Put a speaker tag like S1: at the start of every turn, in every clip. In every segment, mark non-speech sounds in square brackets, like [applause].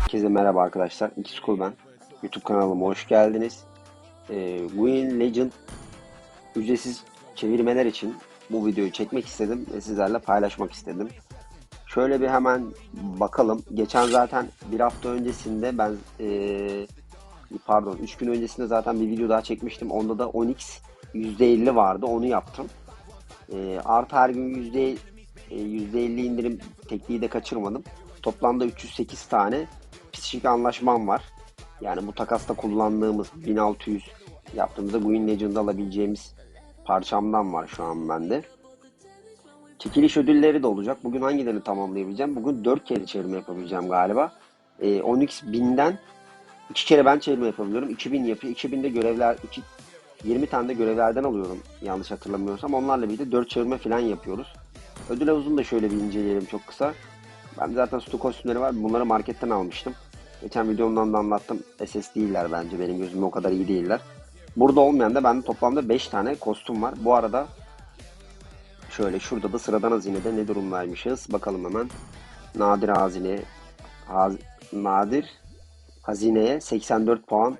S1: Herkese merhaba arkadaşlar. İki School ben. YouTube kanalıma hoş geldiniz. Ee, Win Legend ücretsiz çevirmeler için bu videoyu çekmek istedim ve sizlerle paylaşmak istedim. Şöyle bir hemen bakalım. Geçen zaten bir hafta öncesinde ben ee, pardon 3 gün öncesinde zaten bir video daha çekmiştim. Onda da Onyx %50 vardı. Onu yaptım. Ee, artı her gün yüzde e, %50 indirim tekniği de kaçırmadım. Toplamda 308 tane psikik anlaşmam var. Yani bu takasta kullandığımız 1600 yaptığımızda Green Legend'da alabileceğimiz parçamdan var şu an bende. Çekiliş ödülleri de olacak. Bugün hangilerini tamamlayabileceğim? Bugün 4 kere çevirme yapabileceğim galiba. Ee, Onyx 1000'den 2 kere ben çevirme yapabiliyorum. 2000 yapıyor. 2000'de görevler 2, 20 tane de görevlerden alıyorum yanlış hatırlamıyorsam. Onlarla birlikte 4 çevirme falan yapıyoruz. Ödül havuzunu da şöyle bir inceleyelim çok kısa. Ben zaten stu kostümleri var. Bunları marketten almıştım. Geçen videomdan da anlattım. SS değiller bence. Benim gözümde o kadar iyi değiller. Burada olmayan da bende toplamda 5 tane kostüm var. Bu arada şöyle şurada da sıradan hazinede ne durumdaymışız. Bakalım hemen. Nadir hazine haz, nadir hazineye 84 puan.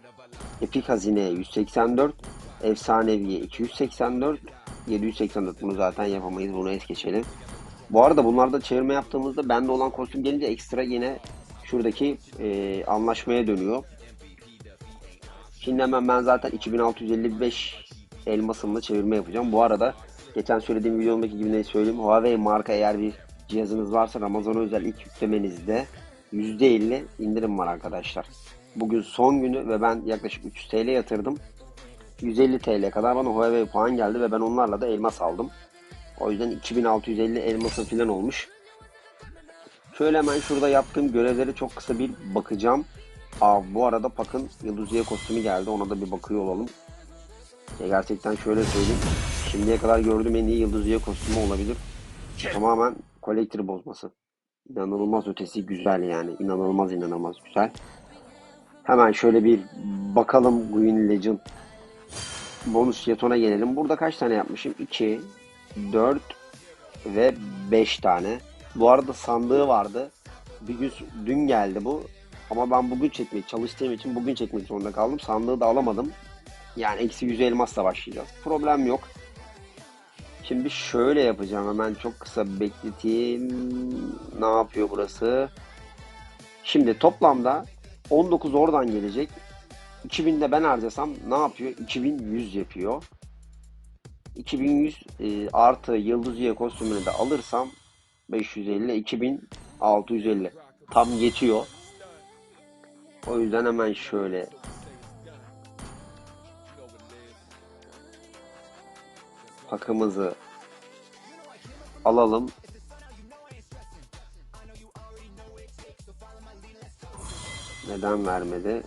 S1: Epik hazineye 184. Efsaneviye 284. 784 bunu zaten yapamayız. Bunu es geçelim. Bu arada bunlarda çevirme yaptığımızda bende olan kostüm gelince ekstra yine şuradaki e, anlaşmaya dönüyor. Şimdi hemen ben zaten 2655 elmasımla çevirme yapacağım. Bu arada geçen söylediğim videomdaki gibi ne söyleyeyim. Huawei marka eğer bir cihazınız varsa Ramazan özel ilk yüklemenizde %50 indirim var arkadaşlar. Bugün son günü ve ben yaklaşık 300 TL yatırdım. 150 TL kadar bana Huawei puan geldi ve ben onlarla da elmas aldım. O yüzden 2650 elmasın filan olmuş. Şöyle hemen şurada yaptığım görevleri çok kısa bir bakacağım. Aa, bu arada Pak'ın Yıldızıya kostümü geldi. Ona da bir bakıyor olalım. Ya gerçekten şöyle söyleyeyim. Şimdiye kadar gördüğüm en iyi Yıldızıya kostümü olabilir. Tamamen collector bozması. İnanılmaz ötesi güzel yani. İnanılmaz inanılmaz güzel. Hemen şöyle bir bakalım Green Legend bonus jetona gelelim. Burada kaç tane yapmışım? 2, 4 ve 5 tane. Bu arada sandığı vardı. Bir gün dün geldi bu. Ama ben bugün çekmek çalıştığım için bugün çekmek zorunda kaldım. Sandığı da alamadım. Yani eksi 100 elmasla başlayacağız. Problem yok. Şimdi şöyle yapacağım. Hemen çok kısa bekleteyim. Ne yapıyor burası? Şimdi toplamda 19 oradan gelecek. 2000 de ben harcasam ne yapıyor? 2100 yapıyor. 2100 e, artı yıldızıya kostümünü de alırsam 550 2650 tam yetiyor. O yüzden hemen şöyle pakımızı alalım. Neden vermedi?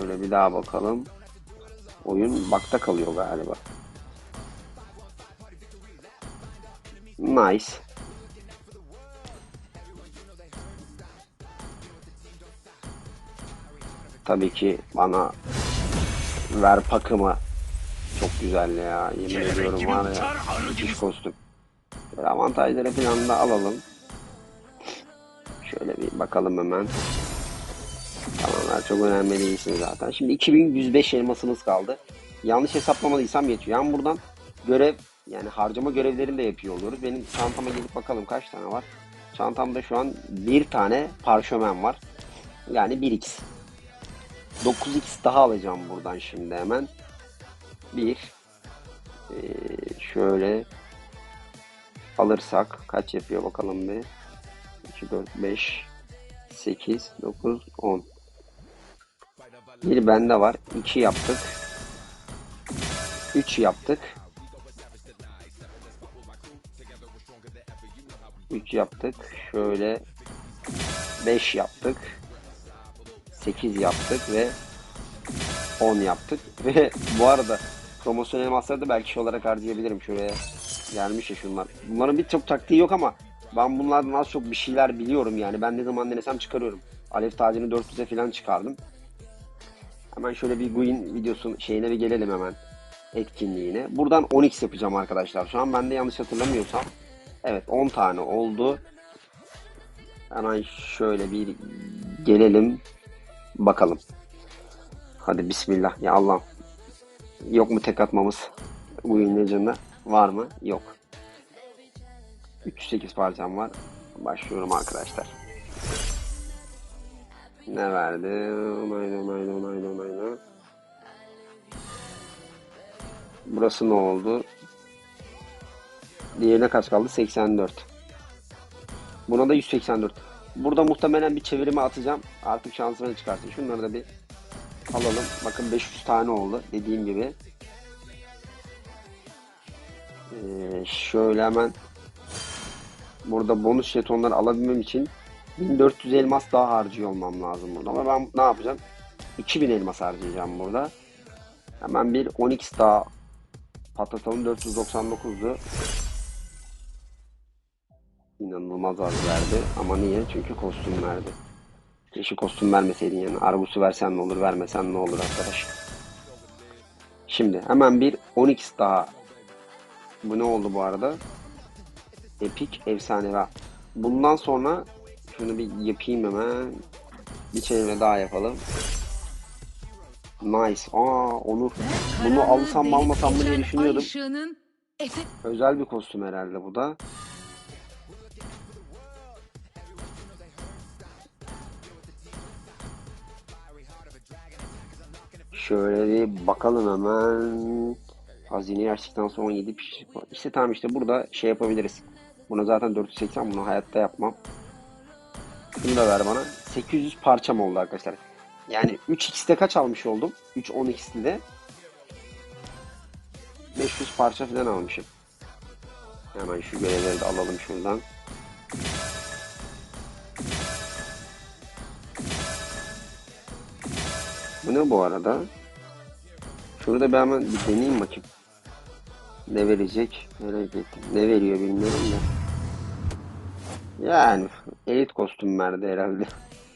S1: Şöyle bir daha bakalım. Oyun bakta kalıyor galiba. Nice. Tabii ki bana ver pakımı. Çok güzel ya. Yemin ediyorum var ya. Müthiş kostüm. Böyle avantajları falan da alalım. Şöyle bir bakalım hemen. Tamamlar çok önemli değilsin zaten. Şimdi 2105 elmasımız kaldı. Yanlış hesaplamadıysam yetiyor. Yani buradan görev yani harcama görevlerini de yapıyor oluyoruz. Benim çantama gelip bakalım kaç tane var. Çantamda şu an bir tane parşömen var. Yani 1x. 9x daha alacağım buradan şimdi hemen. 1 ee, şöyle alırsak kaç yapıyor bakalım bir. 2, 4, 5, 8, 9, 10. Bir bende var. 2 yaptık. 3 yaptık. 3 yaptık. Şöyle 5 yaptık. 8 yaptık ve 10 yaptık. [laughs] Ve bu arada promosyon elmasları da belki şey olarak harcayabilirim. Şuraya gelmiş ya şunlar. Bunların birçok taktiği yok ama ben bunlardan az çok bir şeyler biliyorum yani. Ben ne zaman denesem çıkarıyorum. Alev tacını 400'e falan çıkardım. Hemen şöyle bir Guin videosun şeyine bir gelelim hemen. etkinliğine. Buradan 10x yapacağım arkadaşlar. Şu an ben de yanlış hatırlamıyorsam. Evet 10 tane oldu. Hemen şöyle bir gelelim. Bakalım. Hadi bismillah. Ya Allah. Yok mu tek atmamız? Bu Legend'da var mı? Yok. 308 parçam var. Başlıyorum arkadaşlar. Ne verdi? Onayla onayla onayla onayla. Burası ne oldu? Diğerine kaç kaldı? 84. Buna da 184. Burada muhtemelen bir çevirime atacağım. Artık şansını çıkarsın. Şunları da bir alalım. Bakın 500 tane oldu. Dediğim gibi. Ee, şöyle hemen burada bonus jetonları alabilmem için 1400 elmas daha harcıyor olmam lazım burada. Ama ben ne yapacağım? 2000 elmas harcayacağım burada. Hemen bir 10x daha patlatalım. 499'du. İnanılmaz az verdi. Ama niye? Çünkü kostüm verdi. Keşke kostüm vermeseydin yani. Arbusu versen ne olur, vermesen ne olur arkadaş. Şimdi hemen bir 10x daha. Bu ne oldu bu arada? Epic efsane. Bundan sonra şunu bir yapayım hemen. Bir çevirme daha yapalım. Nice. Aa Onur. Bunu alsam mı almasam mı diye düşünüyordum. Özel bir kostüm herhalde bu da. Şöyle bir bakalım hemen. Hazine gerçekten son 17 pişik var. İşte tamam işte burada şey yapabiliriz. Buna zaten 480 bunu hayatta yapmam. Şunu da ver bana. 800 parçam oldu arkadaşlar. Yani 3x'te kaç almış oldum? 3 10x'li de 500 parça falan almışım. Hemen şu görevleri de alalım şuradan. Bu ne bu arada? Şurada bir hemen bir deneyeyim bakayım. Ne verecek? Merak ettim. Ne veriyor bilmiyorum da. Yani elit kostüm verdi herhalde.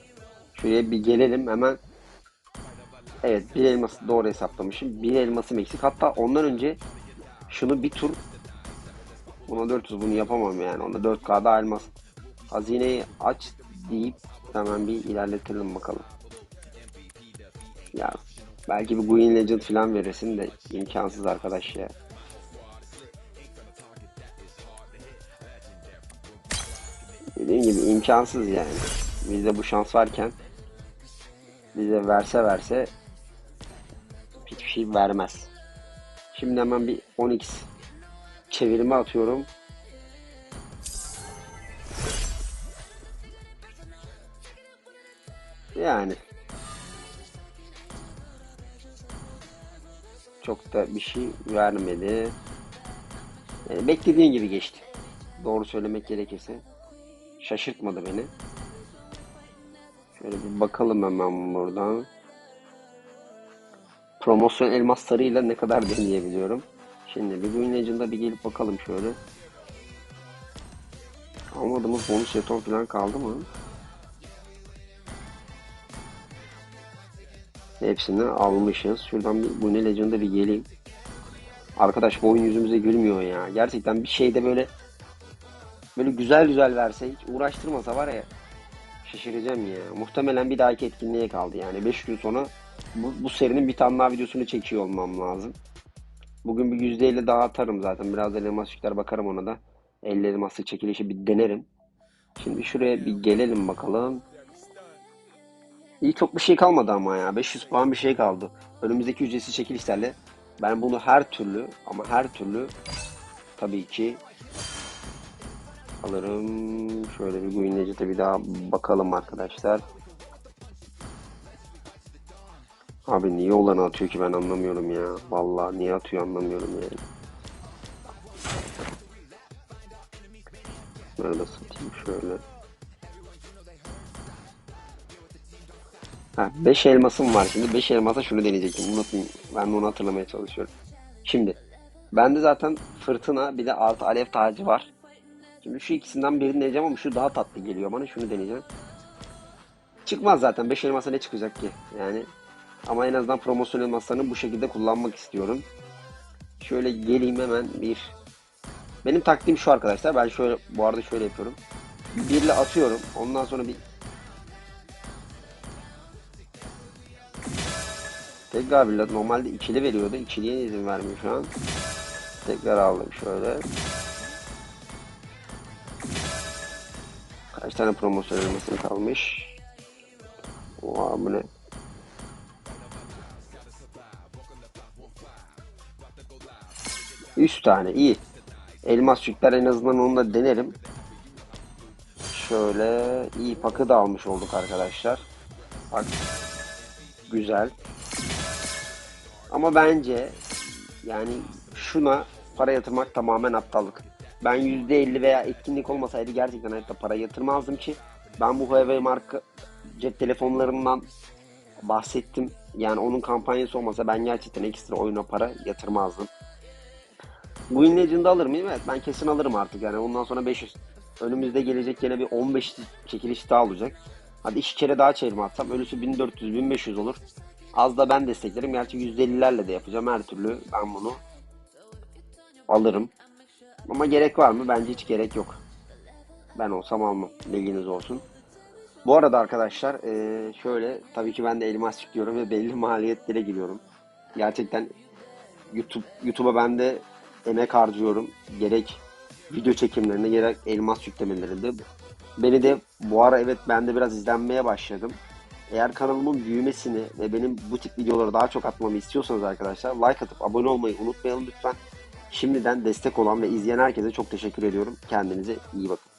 S1: [laughs] Şuraya bir gelelim hemen. Evet bir elması doğru hesaplamışım. Bir elmasım eksik. Hatta ondan önce şunu bir tur Buna 400 bunu yapamam yani. Onda 4K'da elmas. Hazineyi aç deyip hemen bir ilerletelim bakalım. Ya belki bir Green Legend falan verirsin de imkansız arkadaş ya. Dediğim gibi imkansız yani. Bizde bu şans varken bize verse verse hiçbir şey vermez. Şimdi hemen bir 10x çevirme atıyorum. Yani çok da bir şey vermedi. Yani beklediğim gibi geçti. Doğru söylemek gerekirse. Şaşırtmadı beni. Şöyle bir bakalım hemen buradan. Promosyon elmaslarıyla ne kadar deneyebiliyorum. Şimdi bir Green Legend'a bir gelip bakalım şöyle. Almadığımız bonus jeton falan kaldı mı? Hepsini almışız. Şuradan bir Green Legend'a bir geleyim. Arkadaş bu oyun yüzümüze gülmüyor ya. Gerçekten bir şeyde böyle böyle güzel güzel verse hiç uğraştırmasa var ya şaşıracağım ya. Muhtemelen bir dahaki etkinliğe kaldı yani. 5 gün sonra bu, bu serinin bir tane daha videosunu çekiyor olmam lazım. Bugün bir %50 daha atarım zaten. Biraz elmas bakarım ona da. 50 elmaslı çekilişi bir denerim. Şimdi şuraya bir gelelim bakalım. İyi çok bir şey kalmadı ama ya. 500 puan bir şey kaldı. Önümüzdeki ücretsiz çekilişlerle ben bunu her türlü ama her türlü tabii ki alırım. Şöyle bir Green Legend'e bir daha bakalım arkadaşlar. Abi niye olanı atıyor ki ben anlamıyorum ya. Vallahi niye atıyor anlamıyorum yani. Nerede satayım şöyle. Ha 5 elmasım var şimdi. 5 elmasa şunu deneyecektim. Unutmayayım. Ben de onu hatırlamaya çalışıyorum. Şimdi bende zaten fırtına bir de altı alev tacı var. Şimdi şu ikisinden birini deneyeceğim ama şu daha tatlı geliyor bana. Şunu deneyeceğim. Çıkmaz zaten. 5 elmasa ne çıkacak ki? Yani ama en azından promosyon elmaslarını bu şekilde kullanmak istiyorum. Şöyle geleyim hemen bir. Benim taktiğim şu arkadaşlar. Ben şöyle bu arada şöyle yapıyorum. Birle atıyorum. Ondan sonra bir Tekrar bir normalde ikili veriyordu. İkiliye izin vermiyor şu an. Tekrar aldım şöyle. Kaç tane promosyon elmasım kalmış? Oha bu ne? Üç tane iyi. Elmas yükler en azından onu da denerim. Şöyle iyi pakı da almış olduk arkadaşlar. Bak güzel. Ama bence yani şuna para yatırmak tamamen aptallık. Ben %50 veya etkinlik olmasaydı gerçekten hayatta para yatırmazdım ki ben bu Huawei marka cep telefonlarından bahsettim. Yani onun kampanyası olmasa ben gerçekten ekstra oyuna para yatırmazdım. Win Legend'ı alır mıyım? Evet ben kesin alırım artık yani ondan sonra 500. Önümüzde gelecek yine bir 15 çekiliş daha olacak. Hadi iki kere daha çevirme atsam ölüsü 1400-1500 olur. Az da ben desteklerim. Gerçi %50'lerle de yapacağım her türlü. Ben bunu alırım. Ama gerek var mı? Bence hiç gerek yok. Ben olsam almam. Bilginiz olsun. Bu arada arkadaşlar eee, şöyle tabii ki ben de elmas çıkıyorum ve belli maliyetlere giriyorum. Gerçekten YouTube YouTube'a ben de emek harcıyorum. Gerek video çekimlerinde gerek elmas yüklemelerinde. Beni de bu ara evet ben de biraz izlenmeye başladım. Eğer kanalımın büyümesini ve benim bu tip videoları daha çok atmamı istiyorsanız arkadaşlar like atıp abone olmayı unutmayalım lütfen. Şimdiden destek olan ve izleyen herkese çok teşekkür ediyorum. Kendinize iyi bakın.